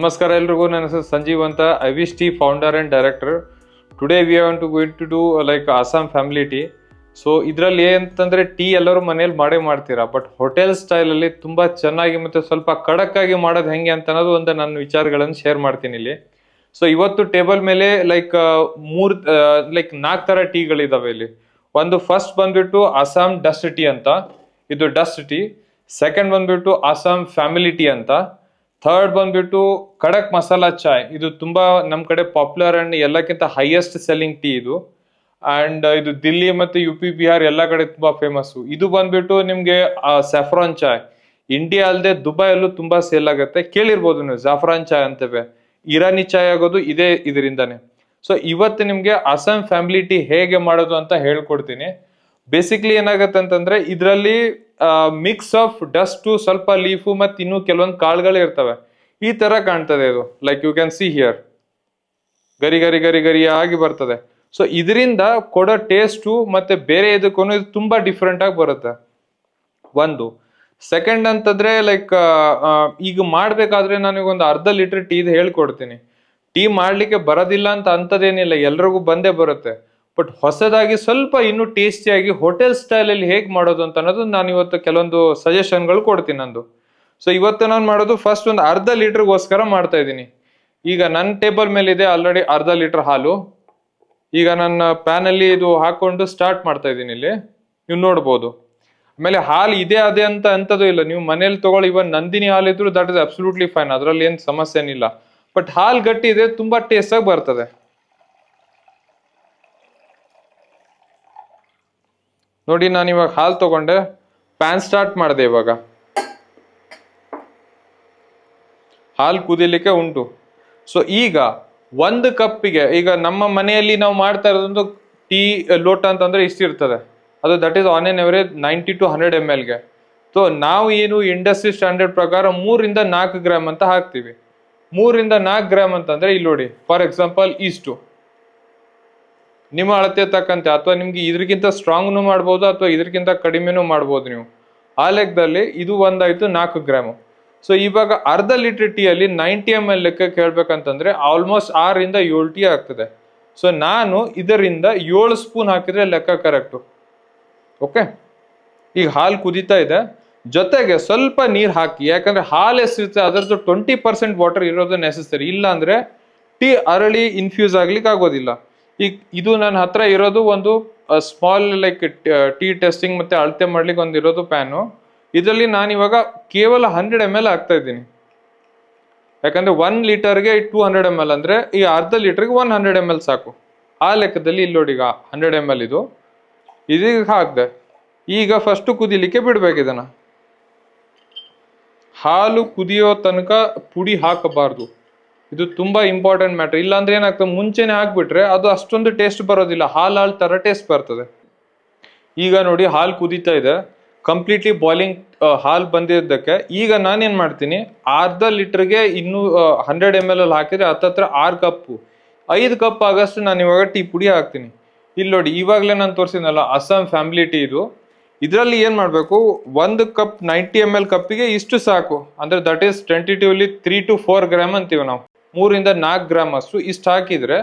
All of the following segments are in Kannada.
ನಮಸ್ಕಾರ ಎಲ್ರಿಗೂ, ನನ್ನ ಹೆಸರು ಸಂಜೀವ್ ಅಂತ. ಐವಿಸ್ T founder and director today we have to going to do like Assam family tea so ಇದರಲ್ಲಿ ಏನಂತಂದರೆ ಟೀ ಎಲ್ಲರೂ ಮನೇಲಿ ಮಾಡೇ ಮಾಡ್ತೀರಾ. ಬಟ್ ಹೋಟೆಲ್ ಸ್ಟೈಲಲ್ಲಿ ತುಂಬ ಚೆನ್ನಾಗಿ ಮತ್ತು ಸ್ವಲ್ಪ ಕಡಕ್ಕಾಗಿ ಮಾಡೋದು ಹೆಂಗೆ ಅಂತ ಅನ್ನೋದು ಒಂದು ನನ್ನ ವಿಚಾರಗಳನ್ನು ಶೇರ್ ಮಾಡ್ತೀನಿ ಇಲ್ಲಿ. ಸೊ ಇವತ್ತು ಟೇಬಲ್ ಮೇಲೆ ಲೈಕ್ ಮೂರು ಲೈಕ್ ನಾಲ್ಕು ಥರ ಟೀಗಳಿದ್ದಾವೆ ಇಲ್ಲಿ. ಒಂದು ಫಸ್ಟ್ ಬಂದ್ಬಿಟ್ಟು ಅಸ್ಸಾಂ ಡಸ್ಟ್ ಟೀ ಅಂತ. ಇದು ಡಸ್ಟ್ ಟೀ ಸೆಕೆಂಡ್ ಬಂದ್ಬಿಟ್ಟು ಅಸ್ಸಾಂ ಫ್ಯಾಮಿಲಿ ಟೀ ಅಂತ. ಥರ್ಡ್ ಬಂದ್ಬಿಟ್ಟು ಖಡಕ್ ಮಸಾಲಾ ಚಾಯ್. ಇದು ತುಂಬಾ ನಮ್ಮ ಕಡೆ ಪಾಪ್ಯುಲರ್ ಅಂಡ್ ಎಲ್ಲಕ್ಕಿಂತ ಹೈಯೆಸ್ಟ್ ಸೆಲ್ಲಿಂಗ್ ಟೀ ಇದು. ಅಂಡ್ ಇದು ದಿಲ್ಲಿ ಮತ್ತು ಯು ಪಿ ಬಿಹಾರ್ ಎಲ್ಲ ಕಡೆ ತುಂಬಾ ಫೇಮಸ್ಸು ಇದು ಬಂದ್ಬಿಟ್ಟು ನಿಮಗೆ ಸ್ಯಾಫ್ರಾನ್ ಚಾಯ್. ಇಂಡಿಯಾ ಅಲ್ಲದೆ ದುಬೈಯಲ್ಲೂ ತುಂಬಾ ಸೇಲ್ ಆಗುತ್ತೆ. ಕೇಳಿರ್ಬೋದು ನೀವು ಜಾಫ್ರಾನ್ ಚಾಯ್ ಅಂತೇವೆ. ಇರಾನಿ ಚಾಯ್ ಆಗೋದು ಇದೇ ಇದರಿಂದಾನೆ. ಸೊ ಇವತ್ತು ನಿಮಗೆ ಅಸ್ಸಾಂ ಫ್ಯಾಮಿಲಿ ಟೀ ಹೇಗೆ ಮಾಡೋದು ಅಂತ ಹೇಳ್ಕೊಡ್ತೀನಿ. ಬೇಸಿಕ್ಲಿ ಏನಾಗುತ್ತೆ ಅಂತಂದ್ರೆ ಇದರಲ್ಲಿ ಮಿಕ್ಸ್ ಆಫ್ ಡಸ್ಟು ಸ್ವಲ್ಪ ಲೀಫು ಮತ್ತು ಇನ್ನೂ ಕೆಲವೊಂದು ಕಾಳುಗಳು ಇರ್ತವೆ. ಈ ತರ ಕಾಣ್ತದೆ ಇದು. Like you can see here ಗರಿ ಗರಿ ಗರಿ ಗರಿ ಆಗಿ ಬರ್ತದೆ. ಸೊ ಇದರಿಂದ ಕೊಡೋ ಟೇಸ್ಟು ಮತ್ತೆ ಬೇರೆ ಇದಕ್ಕೂ ಇದು ತುಂಬಾ ಡಿಫ್ರೆಂಟ್ ಆಗಿ ಬರುತ್ತೆ. ಒಂದು. ಸೆಕೆಂಡ್ ಅಂತಂದ್ರೆ ಲೈಕ್ ಈಗ ಮಾಡ್ಬೇಕಾದ್ರೆ ನನಗೆ ಒಂದು ಅರ್ಧ ಲೀಟರ್ ಟೀ ಹೇಳ್ಕೊಡ್ತೀನಿ. ಟೀ ಮಾಡ್ಲಿಕ್ಕೆ ಬರೋದಿಲ್ಲ ಅಂತ ಅಂತದೇನಿಲ್ಲ. ಎಲ್ರಿಗೂ ಬಂದೇ ಬರುತ್ತೆ. ಬಟ್ ಹೊಸದಾಗಿ ಸ್ವಲ್ಪ ಇನ್ನೂ ಟೇಸ್ಟಿಯಾಗಿ ಹೋಟೆಲ್ ಸ್ಟೈಲಲ್ಲಿ ಹೇಗೆ ಮಾಡೋದು ಅಂತ ಅನ್ನೋದು ನಾನು ಇವತ್ತು ಕೆಲವೊಂದು ಸಜೆಷನ್ಗಳು ಕೊಡ್ತೀನಿ ನಂದು. ಸೊ ಇವತ್ತು ನಾನು ಮಾಡೋದು ಫಸ್ಟ್ ಒಂದು ಅರ್ಧ ಲೀಟ್ರ್ಗೋಸ್ಕರ ಮಾಡ್ತಾ ಇದ್ದೀನಿ. ಈಗ ನನ್ನ ಟೇಬಲ್ ಮೇಲೆ ಇದೆ ಆಲ್ರೆಡಿ ಅರ್ಧ ಲೀಟರ್ ಹಾಲು. ಈಗ ನನ್ನ ಪ್ಯಾನಲ್ಲಿ ಇದು ಹಾಕೊಂಡು ಸ್ಟಾರ್ಟ್ ಮಾಡ್ತಾ ಇದ್ದೀನಿ ಇಲ್ಲಿ. ನೀವು ನೋಡ್ಬೋದು. ಆಮೇಲೆ ಹಾಲು ಇದೆ ಅದೇ ಅಂತ ಅಂತದೂ ಇಲ್ಲ. ನೀವು ಮನೇಲಿ ತಗೊಳ್ಳಿ. ಇವನ್ ನಂದಿನಿ ಹಾಲು ಇದ್ರು ದಟ್ ಇಸ್ ಅಬ್ಸಲ್ಯೂಟ್ಲಿ ಫೈನ್ ಅದರಲ್ಲಿ ಏನು ಸಮಸ್ಯೆ ಏನಿಲ್ಲ ಬಟ್ ಹಾಲು ಗಟ್ಟಿ ಇದೆ, ತುಂಬಾ ಟೇಸ್ಟಾಗಿ ಬರ್ತದೆ. ನೋಡಿ, ನಾನು ಇವಾಗ ಹಾಲು ತಗೊಂಡೆ. ಪ್ಯಾನ್ ಸ್ಟಾರ್ಟ್ ಮಾಡಿದೆ ಇವಾಗ. ಹಾಲು ಕುದಿಲಿಕ್ಕೆ ಉಂಟು. ಸೊ ಈಗ ಒಂದು ಕಪ್ಪಿಗೆ, ಈಗ ನಮ್ಮ ಮನೆಯಲ್ಲಿ ನಾವು ಮಾಡ್ತಾ ಇರೋದೊಂದು ಟೀ, ಲೋಟ ಅಂತಂದ್ರೆ ಇಷ್ಟು ಇರ್ತದೆ ಅದು that is on an average ninety to hundred M ಎಲ್ಗೆ so ನಾವು ಏನು ಇಂಡಸ್ಟ್ರಿ ಸ್ಟ್ಯಾಂಡರ್ಡ್ ಪ್ರಕಾರ ಮೂರಿಂದ ನಾಲ್ಕು ಗ್ರಾಮ್ ಅಂತ ಹಾಕ್ತೀವಿ. ಮೂರಿಂದ ನಾಲ್ಕು ಗ್ರಾಮ್ ಅಂತಂದ್ರೆ, ಇಲ್ಲಿ ನೋಡಿ ಫಾರ್ ಎಕ್ಸಾಂಪಲ್ ಇಷ್ಟು. ನಿಮ್ಮ ಅಳತೆ ತಕ್ಕಂತೆ ಅಥವಾ ನಿಮ್ಗೆ ಇದ್ರಕ್ಕಿಂತ ಸ್ಟ್ರಾಂಗ್ನು ಮಾಡ್ಬೋದು ಅಥವಾ ಇದಕ್ಕಿಂತ ಕಡಿಮೆನೂ ಮಾಡ್ಬೋದು ನೀವು. ಆ ಲೆಕ್ಕದಲ್ಲಿ ಇದು ಒಂದಾಯ್ತು ನಾಲ್ಕು ಗ್ರಾಮು ಸೊ ಇವಾಗ ಅರ್ಧ ಲೀಟರ್ ಟೀಯಲ್ಲಿ ನೈಂಟಿ ಎಂ ಎಲ್ ಲೆಕ್ಕ ಕೇಳ್ಬೇಕಂತಂದ್ರೆ ಆಲ್ಮೋಸ್ಟ್ ಆರರಿಂದ ಏಳು ಟೀ ಆಗ್ತದೆ. ಸೊ ನಾನು ಇದರಿಂದ ಏಳು ಸ್ಪೂನ್ ಹಾಕಿದ್ರೆ ಲೆಕ್ಕ ಕರೆಕ್ಟು ಓಕೆ ಈಗ ಹಾಲು ಕುದೀತಾ ಇದೆ. ಜೊತೆಗೆ ಸ್ವಲ್ಪ ನೀರು ಹಾಕಿ, ಯಾಕಂದ್ರೆ ಹಾಲು ಎಸಿರುತ್ತೆ ಅದರದ್ದು ಟ್ವೆಂಟಿ ಪರ್ಸೆಂಟ್ ವಾಟರ್ ಇರೋದು ನೆಸೆಸರಿ ಇಲ್ಲ ಅಂದ್ರೆ ಟೀ ಅರಳಿ ಇನ್ಫ್ಯೂಸ್ ಆಗ್ಲಿಕ್ಕೆ ಆಗೋದಿಲ್ಲ ಈಗ ಇದು ನನ್ನ ಹತ್ರ ಇರೋದು ಒಂದು ಸ್ಮಾಲ್ ಲೈಕ್ ಟೀ ಟೆಸ್ಟಿಂಗ್ ಮತ್ತೆ ಅಳತೆ ಮಾಡ್ಲಿಕ್ಕೆ ಒಂದು ಇರೋದು ಪ್ಯಾನು ಇದರಲ್ಲಿ ನಾನು ಇವಾಗ ಕೇವಲ ಹಂಡ್ರೆಡ್ ಎಂ ಎಲ್ ಹಾಕ್ತಾ ಇದ್ದೀನಿ. ಯಾಕಂದ್ರೆ ಒನ್ ಲೀಟರ್ಗೆ ಟೂ ಹಂಡ್ರೆಡ್ ಎಂ ಎಲ್ ಅಂದ್ರೆ ಈ ಅರ್ಧ ಲೀಟರ್ಗೆ ಒನ್ ಹಂಡ್ರೆಡ್ ಎಂ ಎಲ್ ಸಾಕು. ಆ ಲೆಕ್ಕದಲ್ಲಿ ಇಲ್ಲಿ ನೋಡಿ ಈಗ ಹಂಡ್ರೆಡ್ ಎಂ ಎಲ್ ಇದು. ಇದೀಗ ಹಾಕಿದೆ. ಈಗ ಫಸ್ಟ್ ಕುದಿಲಿಕ್ಕೆ ಬಿಡ್ಬೇಕು ಇದನ್ನ. ಹಾಲು ಕುದಿಯೋ ತನಕ ಪುಡಿ ಹಾಕಬಾರ್ದು. ಇದು ತುಂಬಾ ಇಂಪಾರ್ಟೆಂಟ್ ಮ್ಯಾಟರ್ ಇಲ್ಲಾಂದ್ರೆ ಏನಾಗ್ತದೆ, ಮುಂಚೆನೆ ಹಾಕ್ಬಿಟ್ರೆ ಅದು ಅಷ್ಟೊಂದು ಟೇಸ್ಟ್ ಬರೋದಿಲ್ಲ. ಹಾಲು ಹಾಲು ತರ ಟೇಸ್ಟ್ ಬರ್ತದೆ. ಈಗ ನೋಡಿ, ಹಾಲು ಕುದೀತಾ ಇದೆ. ಕಂಪ್ಲೀಟ್ಲಿ ಬಾಯ್ಲಿಂಗ್ ಹಾಲು ಬಂದಿದ್ದಕ್ಕೆ ಈಗ ನಾನೇನು ಮಾಡ್ತೀನಿ, ಅರ್ಧ ಲೀಟರ್ಗೆ ಇನ್ನೂ ಹಂಡ್ರೆಡ್ ಎಂ ಎಲ್ ಅಲ್ಲಿ ಹಾಕಿದ್ರೆ ಹತ್ತತ್ರ ಆರು ಕಪ್ಪು. ಐದು ಕಪ್ ಆಗಷ್ಟು ನಾನು ಇವಾಗ ಟೀ ಪುಡಿ ಹಾಕ್ತೀನಿ. ಇಲ್ಲಿ ನೋಡಿ, ಇವಾಗಲೇ ನಾನು ತೋರಿಸಿದ್ನಲ್ಲ ಅಸ್ಸಾಂ ಫ್ಯಾಮಿಲಿ ಟೀ ಇದು. ಇದರಲ್ಲಿ ಏನು ಮಾಡಬೇಕು, ಒಂದು ಕಪ್ ನೈಂಟಿ ಎಂ ಎಲ್ ಕಪ್ಪಿಗೆ ಇಷ್ಟು ಸಾಕು. ಅಂದರೆ that is tentatively three to four gram ಅಂತೀವಿ ನಾವು. ಮೂರಿಂದ ನಾಲ್ಕು ಗ್ರಾಮ್ ಅಷ್ಟು ಇಷ್ಟು ಹಾಕಿದರೆ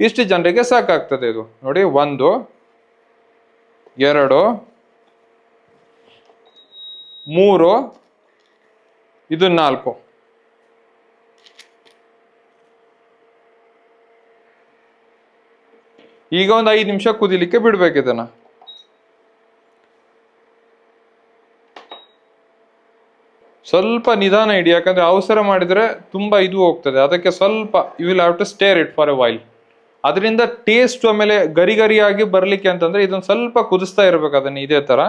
ಇಷ್ಟು ಜನರಿಗೆ ಸಾಕಾಗ್ತದೆ ಇದು. ನೋಡಿ, ಒಂದು, ಎರಡು, ಮೂರು, ಇದು ನಾಲ್ಕು. ಈಗ ಒಂದು ಐದು ನಿಮಿಷ ಕುದಿಲಿಕ್ಕೆ ಬಿಡ್ಬೇಕು ಇದನ್ನ. ಸ್ವಲ್ಪ ನಿಧಾನ ಇಡಿ, ಯಾಕಂದ್ರೆ ಅವಸರ ಮಾಡಿದ್ರೆ ತುಂಬಾ ಇದು ಹೋಗ್ತದೆ. ಅದಕ್ಕೆ ಸ್ವಲ್ಪ you will have to stir it for a while ಅದರಿಂದ ಟೇಸ್ಟ್ ಆಮೇಲೆ ಗರಿ ಗರಿಯಾಗಿ ಬರ್ಲಿಕ್ಕೆ ಅಂತಂದ್ರೆ ಇದನ್ನ ಸ್ವಲ್ಪ ಕುದಿಸ್ತಾ ಇರ್ಬೇಕು ಅದನ್ನ ಇದೇ ತರ.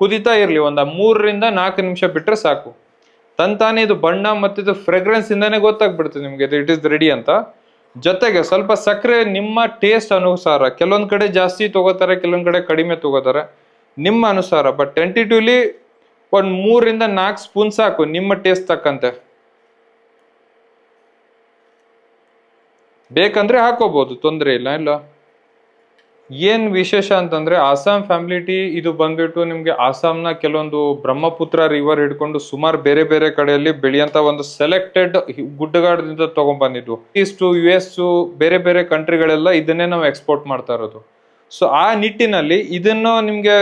ಕುದಿತಾ ಇರ್ಲಿ, ಒಂದ ಮೂರರಿಂದ ನಾಲ್ಕು ನಿಮಿಷ ಬಿಟ್ರೆ ಸಾಕು. ತಂತಾನೆ ಇದು ಬಣ್ಣ ಮತ್ತು ಇದು ಫ್ರೆಗ್ರೆನ್ಸ್ ಇಂದಾನೆ ಗೊತ್ತಾಗ್ಬಿಡ್ತದೆ ನಿಮ್ಗೆ ಇಟ್ ಇಸ್ ರೆಡಿ ಅಂತ. ಜೊತೆಗೆ ಸ್ವಲ್ಪ ಸಕ್ಕರೆ ನಿಮ್ಮ ಟೇಸ್ಟ್ ಅನುಸಾರ, ಕೆಲವೊಂದ್ ಕಡೆ ಜಾಸ್ತಿ ತಗೋತಾರೆ, ಕೆಲವೊಂದ್ ಕಡೆ ಕಡಿಮೆ ತಗೋತಾರೆ, ನಿಮ್ಮ ಅನುಸಾರ. ಬಟ್ ಟೆಂಟಿಟಿವ್ಲಿ ಒಂದ್ ಮೂರಿಂದ ನಾಲ್ಕು ಸ್ಪೂನ್ ಸಾಕು, ನಿಮ್ಮ ಟೇಸ್ಟ್ ತಕ್ಕಂತೆ. ಬೇಕಂದ್ರೆ ಹಾಕೋಬಹುದು ತೊಂದರೆ ಇಲ್ಲ ಇಲ್ಲ. ಏನ್ ವಿಶೇಷ ಅಂತಂದ್ರೆ ಆಸಾಂ ಫ್ಯಾಮಿಲಿ ಟೀ ಇದು ಬಂದ್ಬಿಟ್ಟು ನಿಮ್ಗೆ ಆಸಾಂನ ಕೆಲವೊಂದು ಬ್ರಹ್ಮಪುತ್ರ ರಿವರ್ ಹಿಡ್ಕೊಂಡು ಸುಮಾರು ಬೇರೆ ಬೇರೆ ಕಡೆಯಲ್ಲಿ ಬೆಳೆಯಂತ ಒಂದು ಸೆಲೆಕ್ಟೆಡ್ ಗುಡ್ಡಗಾಡದಿಂದ ತಗೊಂಡ್ಬಂದಿದ್ದು ಈಸ್ಟು ಯು ಎಸ್ ಬೇರೆ ಬೇರೆ ಕಂಟ್ರಿಗಳೆಲ್ಲ ಇದನ್ನೇ ನಾವು ಎಕ್ಸ್ಪೋರ್ಟ್ ಮಾಡ್ತಾ ಇರೋದು. ಸೊ ಆ ನಿಟ್ಟಿನಲ್ಲಿ ಇದನ್ನು ನಿಮಗೆ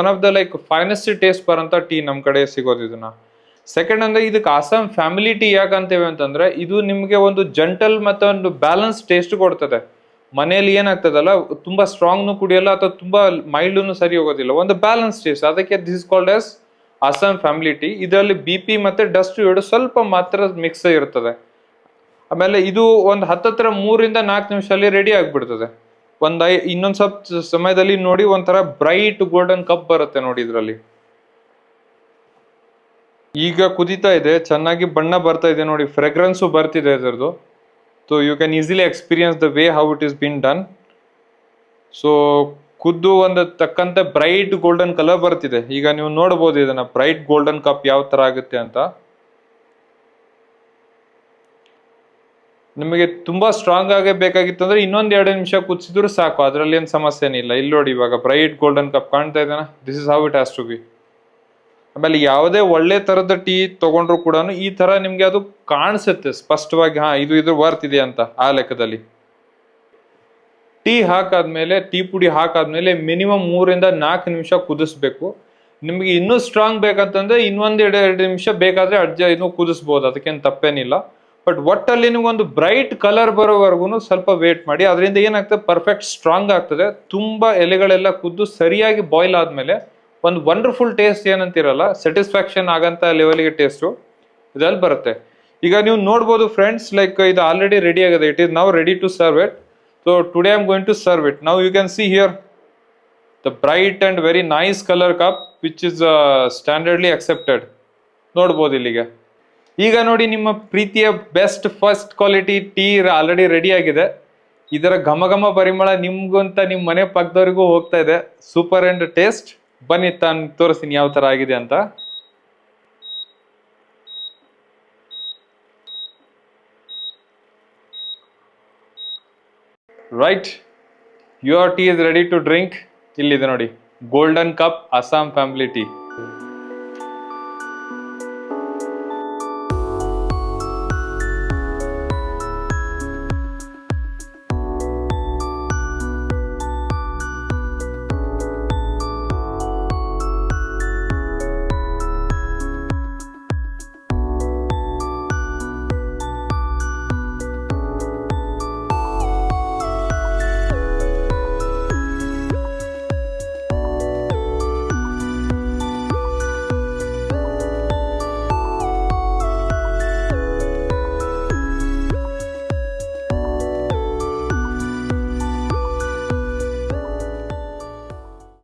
one of the like finest taste ಬರೋಂಥ ಟೀ ನಮ್ಮ ಕಡೆ ಸಿಗೋದು ಇದನ್ನ. ಸೆಕೆಂಡ್ ಅಂದ್ರೆ ಇದಕ್ಕೆ ಅಸಾಮ್ ಫ್ಯಾಮಿಲಿ ಟೀ ಯಾಕಂತೇವೆ ಅಂತಂದ್ರೆ, ಇದು ನಿಮಗೆ ಒಂದು ಜಂಟಲ್ ಮತ್ತೆ ಒಂದು ಬ್ಯಾಲೆನ್ಸ್ ಟೇಸ್ಟ್ ಕೊಡ್ತದೆ. ಮನೆಯಲ್ಲಿ ಏನಾಗ್ತದಲ್ಲ, ತುಂಬಾ ಸ್ಟ್ರಾಂಗ್ನು ಕುಡಿಯಲ್ಲ, ಅಥವಾ ತುಂಬಾ ಮೈಲ್ಡ್ನು ಸರಿ ಹೋಗೋದಿಲ್ಲ. ಒಂದು ಬ್ಯಾಲೆನ್ಸ್ ಟೇಸ್ಟ್ ಅದಕ್ಕೆ this called as Assam family tea ಇದರಲ್ಲಿ ಬಿ ಪಿ ಮತ್ತೆ ಡಸ್ಟ್ ಎರಡು ಸ್ವಲ್ಪ ಮಾತ್ರ ಮಿಕ್ಸ್ ಇರ್ತದೆ. ಆಮೇಲೆ ಇದು ಒಂದು ಹತ್ತತ್ರ ಮೂರಿಂದ ನಾಲ್ಕು ನಿಮಿಷದಲ್ಲಿ ರೆಡಿ ಆಗ್ಬಿಡ್ತದೆ. ಒಂದ್ ಐ ಇನ್ನೊಂದ್ ಸ್ವಲ್ಪ ಸಮಯದಲ್ಲಿ ನೋಡಿ ಒಂಥರ ಬ್ರೈಟ್ ಗೋಲ್ಡನ್ ಕಪ್ ಬರುತ್ತೆ ನೋಡಿ ಇದರಲ್ಲಿ. ಈಗ ಕುದೀತಾ ಇದೆ, ಚೆನ್ನಾಗಿ ಬಣ್ಣ ಬರ್ತಾ ಇದೆ ನೋಡಿ ಫ್ರೆಗ್ರೆನ್ಸು ಬರ್ತಿದೆ ಇದರದು so you can easily experience the way how it is been done so ಕುದ್ದು ಒಂದು ತಕ್ಕಂತೆ ಬ್ರೈಟ್ ಗೋಲ್ಡನ್ ಕಲರ್ ಬರ್ತಿದೆ. ಈಗ ನೀವು ನೋಡಬಹುದು ಇದನ್ನ ಬ್ರೈಟ್ ಗೋಲ್ಡನ್ ಕಪ್ ಯಾವ ತರ ಆಗುತ್ತೆ ಅಂತ. ನಿಮಗೆ ತುಂಬಾ ಸ್ಟ್ರಾಂಗ್ ಆಗೇ ಬೇಕಾಗಿತ್ತು ಅಂದ್ರೆ ಇನ್ನೊಂದ್ ಎರಡು ನಿಮಿಷ ಕುದಿಸಿದ್ರು ಸಾಕು. ಅದರಲ್ಲಿ ಏನು ಸಮಸ್ಯೆ ಇಲ್ಲ ಇಲ್ಲಿ ನೋಡಿ ಇವಾಗ ಬ್ರೈಟ್ ಗೋಲ್ಡನ್ ಕಪ್ ಕಾಣ್ತಾ ಇದ್ದಾನ this is how it has to be ಆಮೇಲೆ ಯಾವುದೇ ಒಳ್ಳೆ ತರದ ಟೀ ತಗೊಂಡ್ರು ಕೂಡ ಈ ತರ ನಿಮ್ಗೆ ಅದು ಕಾಣಿಸುತ್ತೆ ಸ್ಪಷ್ಟವಾಗಿ. ಹಾ, ಇದು ಇದು ವರ್ತ್ ಇದೆ ಅಂತ ಆ ಲೆಕ್ಕದಲ್ಲಿ. ಟೀ ಹಾಕಾದ್ಮೇಲೆ ಟೀ ಪುಡಿ ಹಾಕಾದ್ಮೇಲೆ ಮಿನಿಮಮ್ ಮೂರಿಂದ ನಾಲ್ಕು ನಿಮಿಷ ಕುದಿಸ್ಬೇಕು. ನಿಮಗೆ ಇನ್ನೂ ಸ್ಟ್ರಾಂಗ್ ಬೇಕಂತಂದ್ರೆ ಇನ್ನೊಂದು ಎರಡು ಎರಡು ನಿಮಿಷ ಬೇಕಾದ್ರೆ ಅಡ್ಜ ಇನ್ನೂ ಕುದಿಸ್ಬೋದು. ಅದಕ್ಕೇನು ತಪ್ಪೇನಿಲ್ಲ. ಬಟ್ ಒಟ್ಟಲ್ಲಿ ನಿಮ್ಗೊಂದು ಬ್ರೈಟ್ ಕಲರ್ ಬರೋವರೆಗೂ ಸ್ವಲ್ಪ ವೇಟ್ ಮಾಡಿ. ಅದರಿಂದ ಏನಾಗ್ತದೆ? ಪರ್ಫೆಕ್ಟ್ ಸ್ಟ್ರಾಂಗ್ ಆಗ್ತದೆ. ತುಂಬ ಎಲೆಗಳೆಲ್ಲ ಕುದ್ದು ಸರಿಯಾಗಿ ಬಾಯ್ಲ್ ಆದಮೇಲೆ ಒಂದು ವಂಡರ್ಫುಲ್ ಟೇಸ್ಟ್ ಏನಂತಿರಲ್ಲ? ಸ್ಯಾಟಿಸ್ಫ್ಯಾಕ್ಷನ್ ಆಗಂತ ಲೆವೆಲ್ಗೆ ಟೇಸ್ಟು ಇದರಲ್ಲಿ ಬರುತ್ತೆ. ಈಗ ನೀವು ನೋಡ್ಬೋದು ಫ್ರೆಂಡ್ಸ್ ಲೈಕ್ ಇದು ಆಲ್ರೆಡಿ ರೆಡಿ ಆಗಿದೆ. ಇಟ್ ಇಸ್ ನಾವು ready to serve it so today I'm going to serve it ನಾವು you can see here the bright and very nice colour cup which is standardly accepted ನೋಡ್ಬೋದು ಇಲ್ಲಿಗೆ. ಈಗ ನೋಡಿ ನಿಮ್ಮ ಪ್ರೀತಿಯ best first quality tea already ready ಆಗಿದೆ. ಇದರ ಘಮ ಘಮ ಪರಿಮಳ ನಿಮ್ಗಂತ ನಿಮ್ಮ ಮನೆ ಪಕ್ಕದವರಿಗೂ ಹೋಗ್ತಾ ಇದೆ. ಸೂಪರ್ ಅಂಡ್ ಟೇಸ್ಟ್ ಬನ್ನಿ ತಾನು ತೋರಿಸ್ತೀನಿ ಯಾವ ತರ ಆಗಿದೆ ಅಂತ. Right your tea is ready to drink ಇಲ್ಲಿದೆ ನೋಡಿ. Golden cup Assam family tea